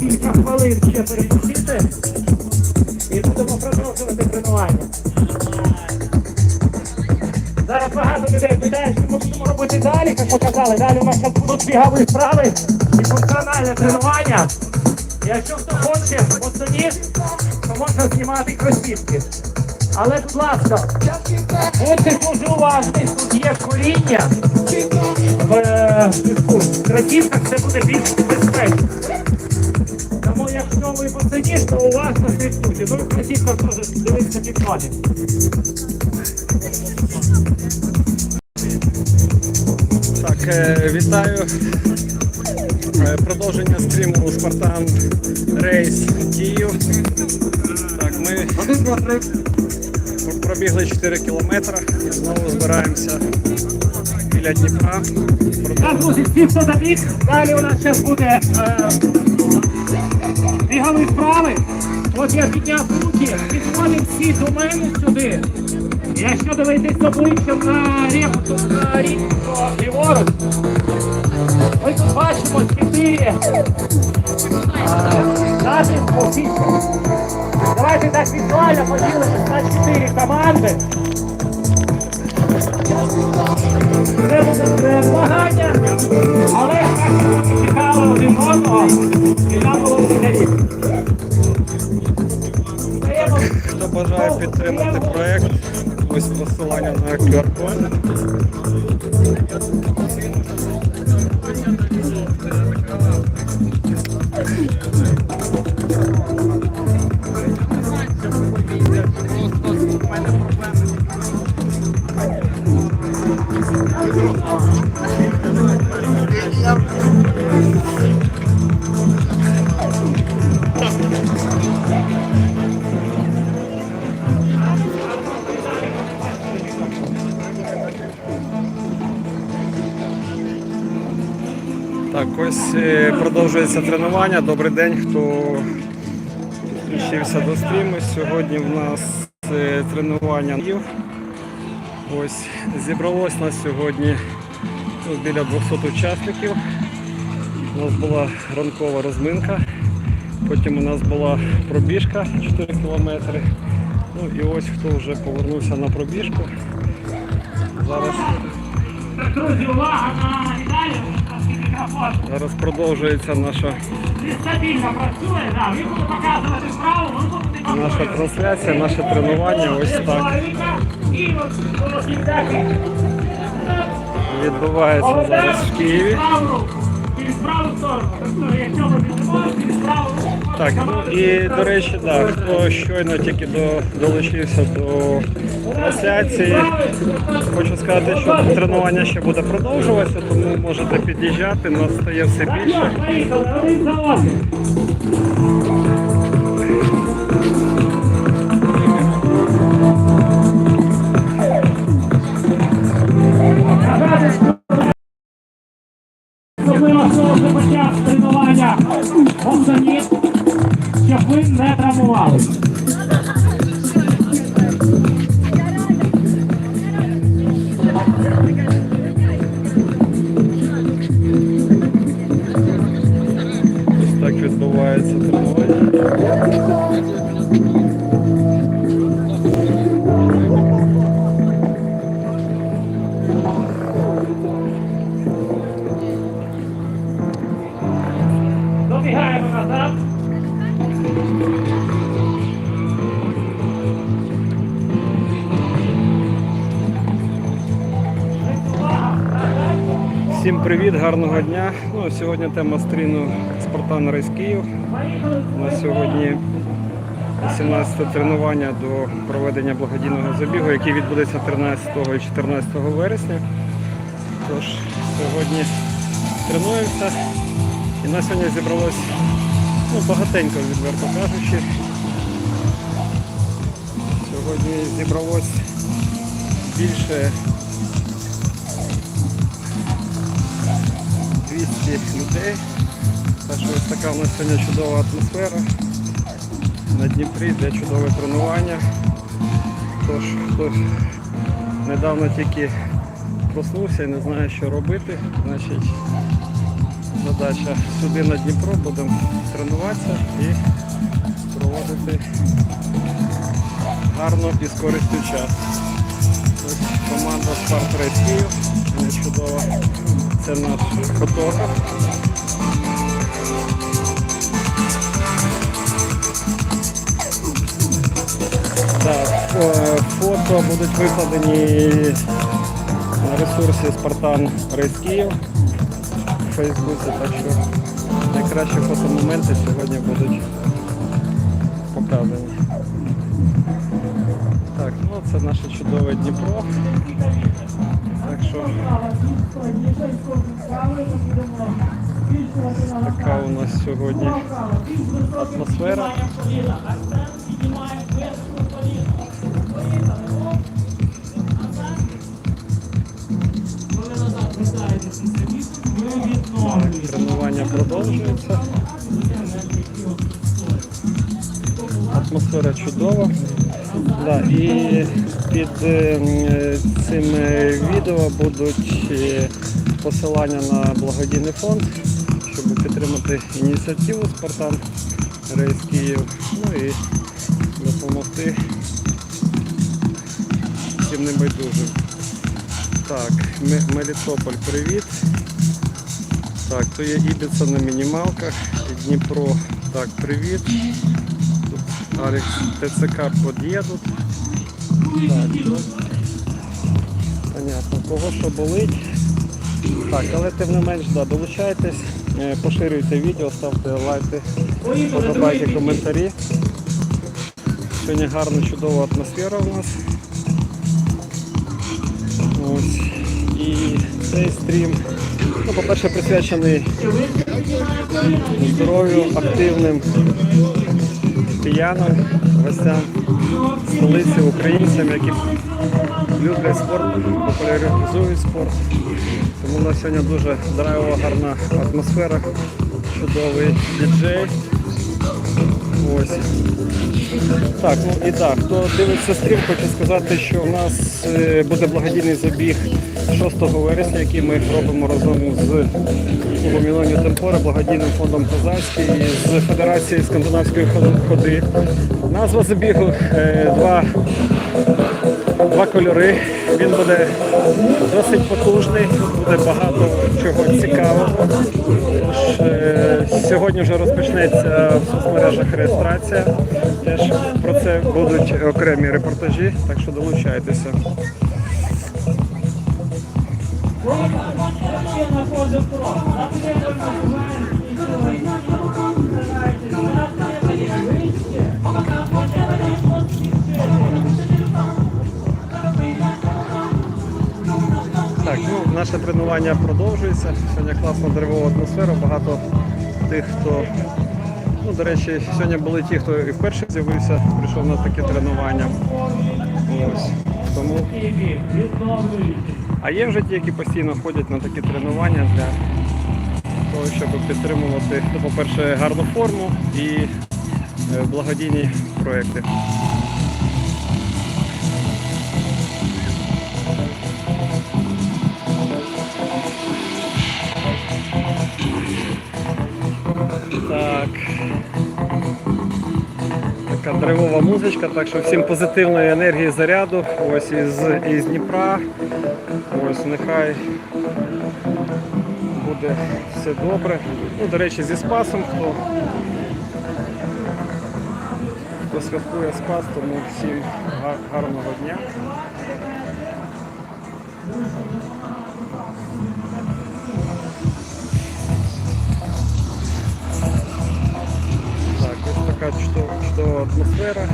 Кілька хвилин ще перепустити і будемо продовжувати тренування. Зараз багато людей питають, що ми будемо робити далі, як показали. Далі у нас будуть бігові вправи і функціональне тренування. Якщо хто хоче пацанів, то можна знімати кросівки. Але, будь ласка, будьте дуже уважні, тут є коріння в е, піску. В кросівках це буде більш безпечно. Тому якщо ви пацані, то уважно слідкуйте. Ну і в кросівках теж дивіться під ноги. Так, е, вітаю. Е, Продовження стріму Спартан Рейс Київ. Так, ми пробігли 4 кілометри і знову збираємося біля Дніпра. Так, друзі, всі, хто забіг, далі у нас зараз буде е, бігові вправи. От я підняв руки, підходимо всі до мене сюди. Якщо дивитись обличчям на то на рівку ліворуч, ми бачимо чотири е, напрямку. Давайте так візуально поділимось на чотири команди. Це буде змагання, але цікаво один одного і нам було цікаві. Хто бажає підтримати проект, ось посилання на QR-код. Так, ось е, продовжується тренування. Добрий день, хто підключився до стріму. Сьогодні в нас е, тренування. Ось зібралось нас сьогодні ну, біля 200 учасників. У нас була ранкова розминка, потім у нас була пробіжка 4 кілометри. Ну і ось хто вже повернувся на пробіжку. Зараз друзі, увага на. Зараз продовжується наша, наша трансляція, наше тренування. Ось так. відбувається зараз в Києві. Так, ну і до речі, да, хто щойно тільки до, долучився до трансляції, хочу сказати, що тренування ще буде продовжуватися, тому можете під'їжджати, нас стає все більше. Привіт, гарного дня. Ну, сьогодні тема стріну Спартан Рейс Київ. У нас сьогодні 18 тренування до проведення благодійного забігу, який відбудеться 13 і 14 вересня. Тож сьогодні тренуємося. І нас сьогодні зібралось ну, багатенько, відверто кажучи. Сьогодні зібралось більше 200 людей. Так що ось така у нас сьогодні чудова атмосфера. На Дніпрі для чудове тренування. Тож, хто недавно тільки проснувся і не знаю, що робити. Значить, задача сюди на Дніпро, будемо тренуватися і проводити гарно і з користю час. Ось команда Спарт Київ, чудова. Це наш фотограф. Так, фото будуть викладені на ресурсі Спартан Рейс Київ у Фейсбуці, так що найкращі фотомоменти сьогодні будуть показані. Так, ну це наше чудове Дніпро. Така у нас сьогодні атмосфера. Тренування продовжується. Атмосфера чудова. Да, і під е, цим е, відео будуть е, посилання на благодійний фонд, щоб підтримати ініціативу Спартан Рейс Київ. Ну і допомогти всім небайдужим. Так, Мелітополь, привіт. Так, то є Ібіца на мінімалках, Дніпро, так, привіт. Алекс ТЦК під'їдуть. Так, понятно, кого що болить. Так, але тим не менш, да, долучайтесь, е, поширюйте відео, ставте лайки, подобайте коментарі. Сьогодні гарна, чудова атмосфера у нас. Ось. І цей стрім, ну, по-перше, присвячений здоров'ю, активним киянам, гостям столиці, українцям, які люблять спорт, популяризують спорт. Тому у нас сьогодні дуже драйвова, гарна атмосфера, чудовий діджей. Ось. Так, ну і так, хто дивиться стрім, хочу сказати, що у нас е, буде благодійний забіг 6 вересня, який ми робимо разом з клубом Темпора, благодійним фондом Козацький з Федерацією скандинавської ходи. Назва забігу е, два, два кольори. Він буде досить потужний, буде багато чого цікавого. Тож, е, сьогодні вже розпочнеться в соцмережах реєстрація. Теж про це будуть окремі репортажі, так що долучайтеся. Так, ну, наше тренування продовжується. Сьогодні класна деревова атмосфера, багато тих, хто. Ну, до речі, сьогодні були ті, хто і вперше з'явився, прийшов на таке тренування. Ось. Тому... А є вже ті, які постійно ходять на такі тренування для того, щоб підтримувати, ну, по-перше, гарну форму і е, благодійні проекти. Така драйвова музичка, так що всім позитивної енергії заряду. Ось із, із Дніпра. Ось нехай буде все добре. Ну, до речі, зі Спасом, хто, хто святкує Спас, тому всім гарного дня. Так, ось така чудова, чудова атмосфера.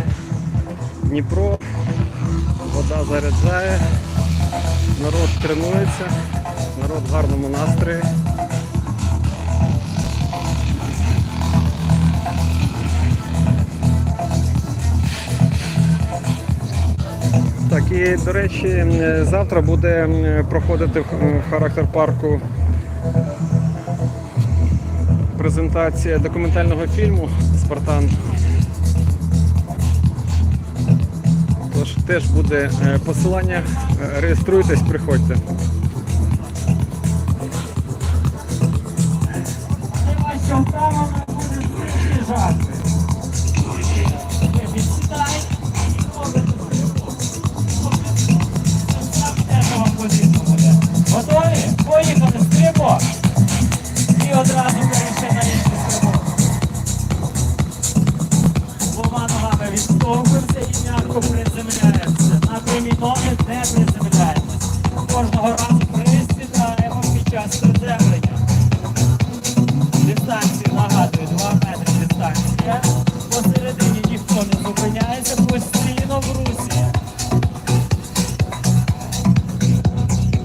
Дніпро, вода заряджає, народ тренується, народ в гарному настрої. Так, і до речі, завтра буде проходити в характер парку презентація документального фільму Спартан. Тож теж буде е, посилання. Е, реєструйтесь, приходьте. Готові? Поїхали, стрімо! І одразу. Відштовхуємося і м'яко приземляємося. На прямі ноги не приземляємося. Кожного разу присідаємо під час приземлення. Дистанції нагадую, 2 метри дистанція. Посередині ніхто не зупиняється, постійно в русі.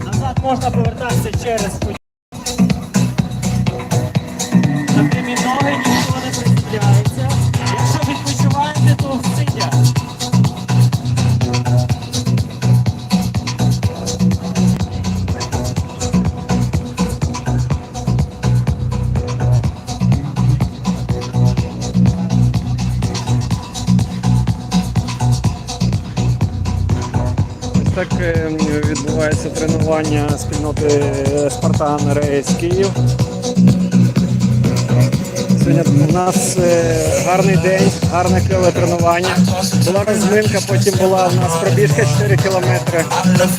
Назад можна повертатися через. На прямі ноги ніхто не приземляється. Відбувається тренування спільноти Спартан Рейс Київ. Сьогодні у нас е, гарний день, гарне кльове тренування. Була розминка, потім була у нас пробіжка 4 кілометри.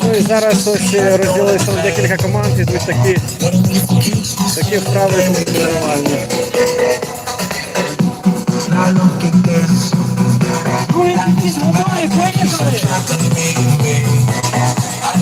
Ну і зараз ось е, розділилися декілька команд, ідуть такі, такі вправи тренувальні. Другі якісь готові, поїхали!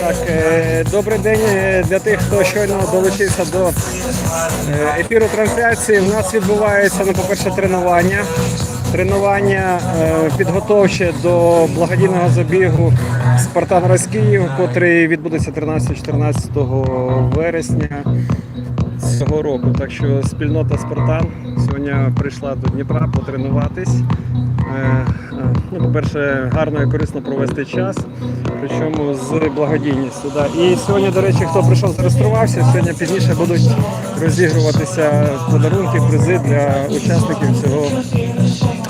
Так, е, добрий день е, для тих, хто щойно долучився до е, ефіру трансляції. У нас відбувається, ну, по-перше, тренування. Тренування підготовче до благодійного забігу Спартан Київ, котрий відбудеться 13-14 вересня цього року. Так що спільнота Спартан сьогодні прийшла до Дніпра потренуватись. Е, е, Ну, по-перше, гарно і корисно провести час, причому з благодійністю. Да. І сьогодні, до речі, хто прийшов, зареєструвався, сьогодні пізніше будуть розігруватися подарунки, призи для учасників цього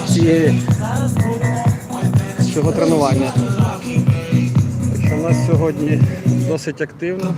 цієї, цього тренування. Так що у нас сьогодні досить активно.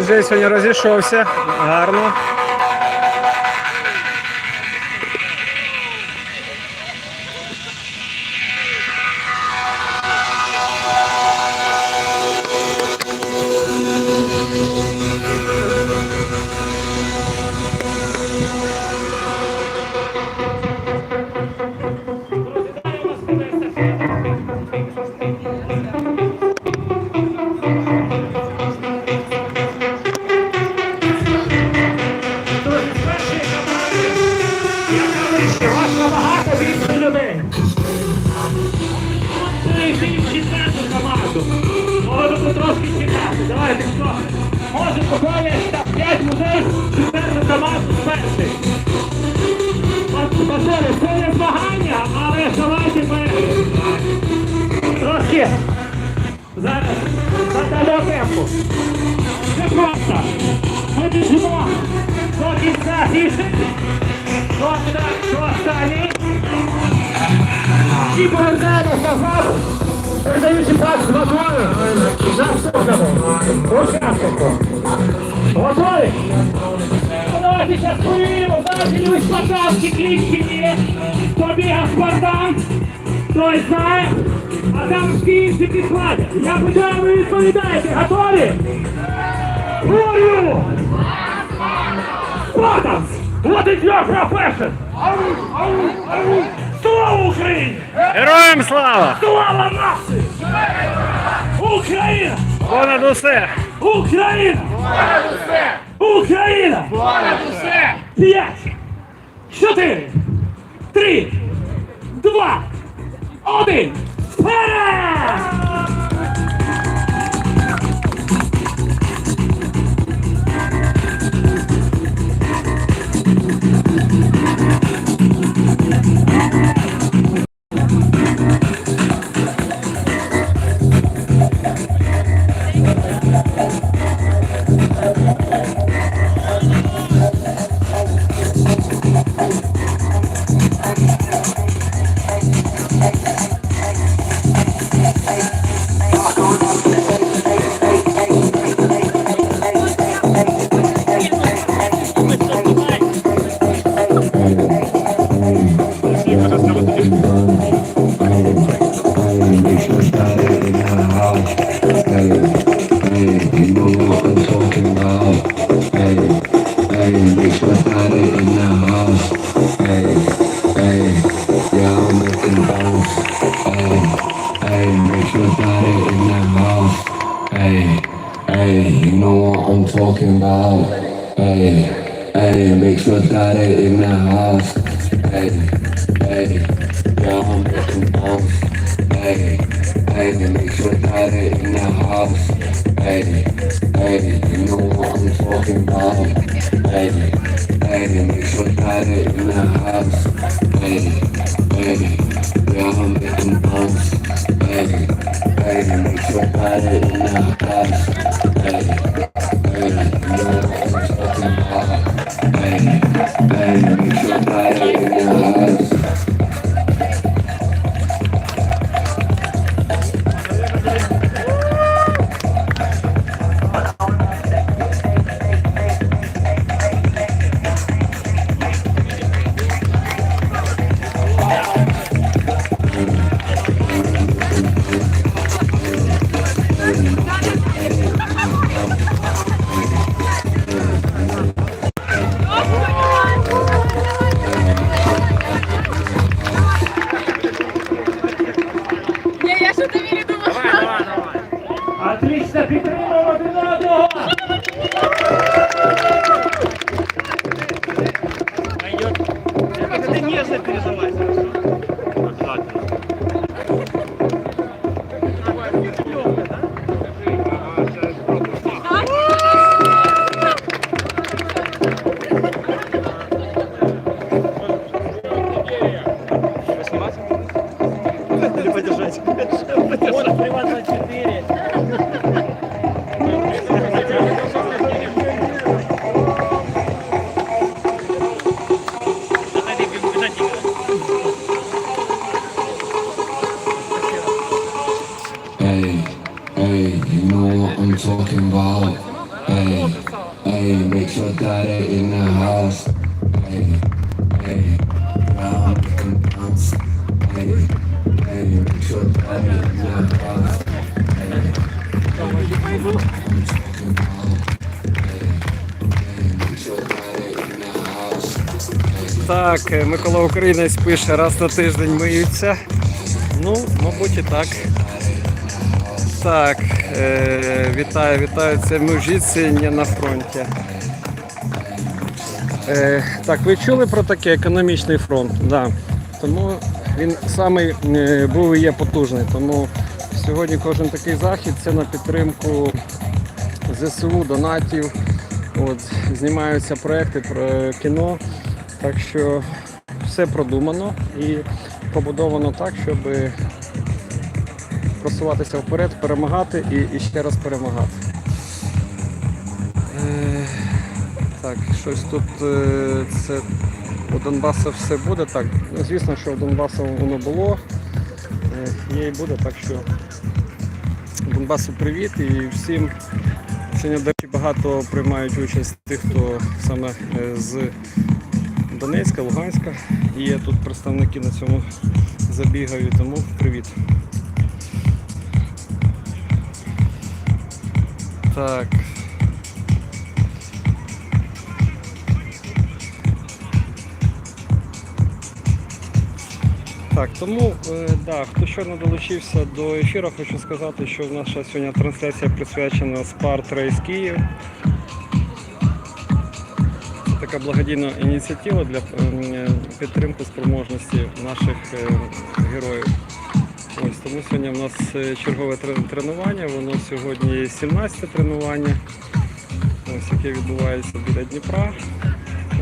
Діджей сьогодні розійшовся. Гарно. Повіримо, зараз ідуть спартанські клітки є. Хто бігав Спартан, той знає, а там всі інші підкладять. Я питаю, ви відповідаєте, готові? You? Spartans! What is your profession? Слава Україні! Героям слава! Слава нації! Україна! Понад усе! Україна! Україна! П'ять! Чотири! Три! Два! Один! Вперед! Hey, hey, you know what I'm talking about. Hey, hey, make sure that it in the house. Hey, hey, yeah, I'm making bounce. Hey, hey, make sure that it in the house. Hey, hey, you know what I'm talking about. Hey, hey, make sure that it in the house. Hey, hey, yeah, I'm making bounce. Hey, hey, make sure that it in the house. Hey, hey, you know what I'm talking about. Hey, hey, Микола Українець пише, раз на тиждень миються. Ну, мабуть, і так. Так, е, вітаю, вітаю. Це мужіці не на фронті. Е, так, ви чули про такий економічний фронт? Да. Тому він самий е, був і є потужний. Тому сьогодні кожен такий захід це на підтримку ЗСУ, донатів. От, знімаються проекти про кіно. Так що все продумано і побудовано так, щоб просуватися вперед, перемагати і, і ще раз перемагати. Е, так, щось тут е, це у Донбасу все буде. Так, ну, звісно, що у Донбасу воно було, е, є і буде, так що Донбасу привіт і всім. Сьогодні, до речі, багато приймають участь тих, хто саме з Донецька, Луганська. І є тут представники на цьому забігаю, тому привіт. Так. Так, тому е, да, хто щойно долучився до ефіру, хочу сказати, що наша сьогодні трансляція присвячена Спарт Рейс Київ. Така благодійна ініціатива для е, підтримки спроможності наших е, героїв. Ось тому сьогодні в нас е, чергове тренування. Воно сьогодні 17 тренування, ось яке відбувається біля Дніпра.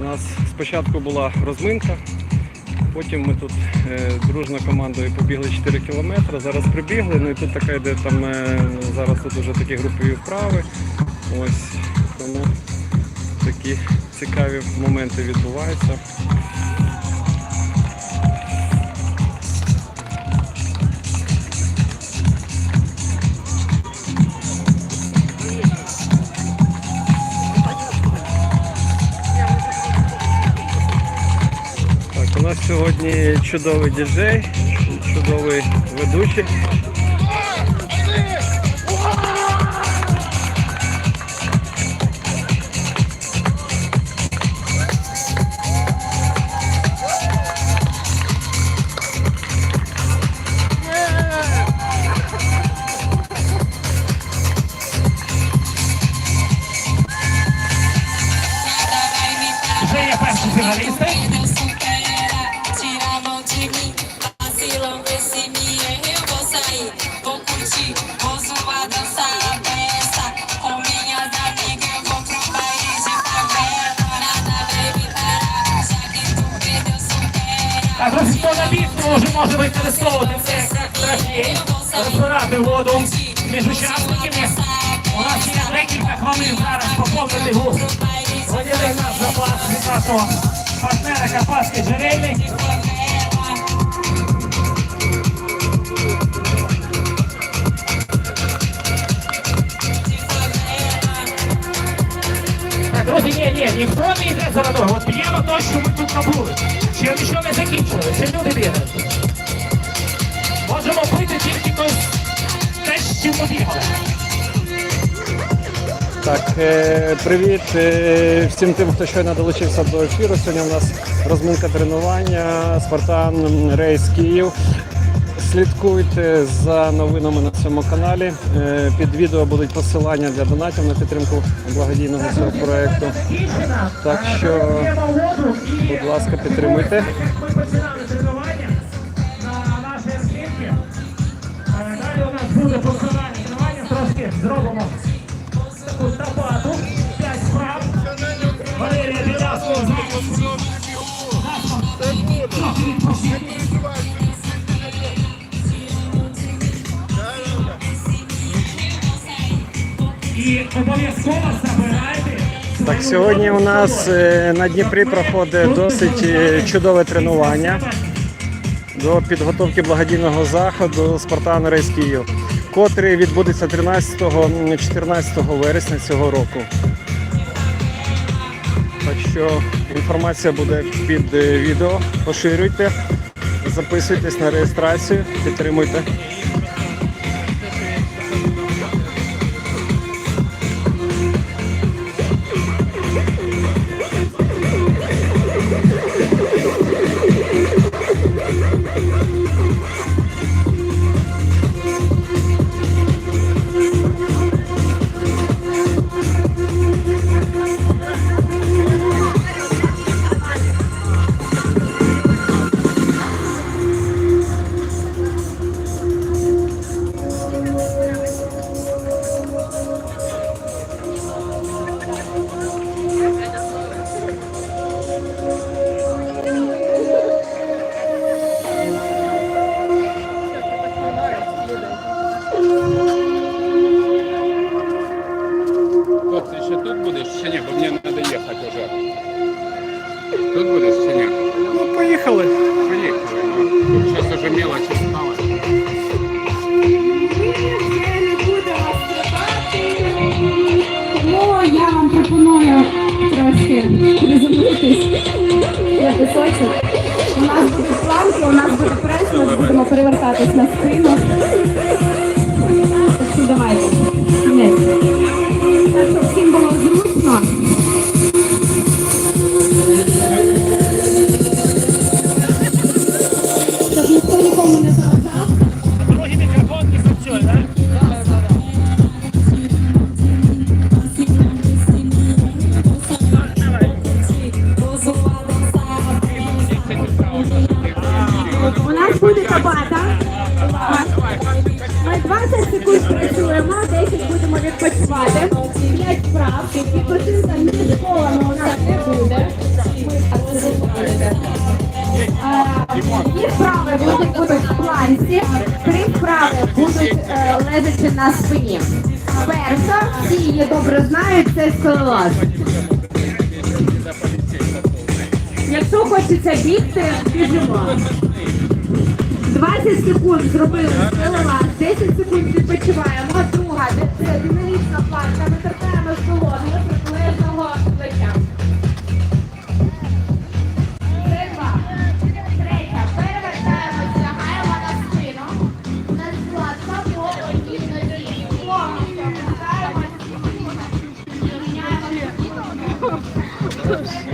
У нас спочатку була розминка, потім ми тут дружно командою побігли 4 кілометри. Зараз прибігли. Ну і тут така йде там зараз тут вже такі групові вправи. Ось тому такі цікаві моменти відбуваються. У нас сьогодні чудовий діджей, чудовий ведучий. Ні, ні, ніхто не йде за водою. От п'ємо то, що ми тут набули. Ще нічого не закінчили, ще люди бігають. Можемо пити тільки то, те, чим побігали. Так, е, привіт е, всім тим, хто щойно долучився до ефіру. Сьогодні у нас розминка тренування Спартан Рейс Київ. Слідкуйте за новинами на цьому каналі. Е, Під відео будуть посилання для донатів на підтримку благодійного цього проекту. Так що, Будь ласка, підтримуйте. Далі у нас буде функціональне тренування, трошки зробимо таку стапату, 5 справ. Валерія Біляско. Так, сьогодні у нас е, на Дніпрі проходить досить е, чудове тренування до підготовки благодійного заходу Спартан Рейс Київ, котрий відбудеться 13-14 вересня цього року. Так що інформація буде під е, відео. Поширюйте, записуйтесь на реєстрацію, підтримуйте. Трошки забудьтесь пісочок. У нас будуть планки, у нас буде прес, ми будемо перевертатись на спину. Е, вправи будуть, будуть в планці, три вправи будуть е, лежачи на спині. Перша, всі її добре знають, це скалолаз. Якщо хочеться бігти, біжимо. 20 секунд зробили скалолаз, 10 секунд відпочиваємо. Друга, це динамічна планка, ми з долоною приблизного плеча. Треба. Третя. Перевертаємося, лягаємо на спину. На складка. Повністю. Міняємо.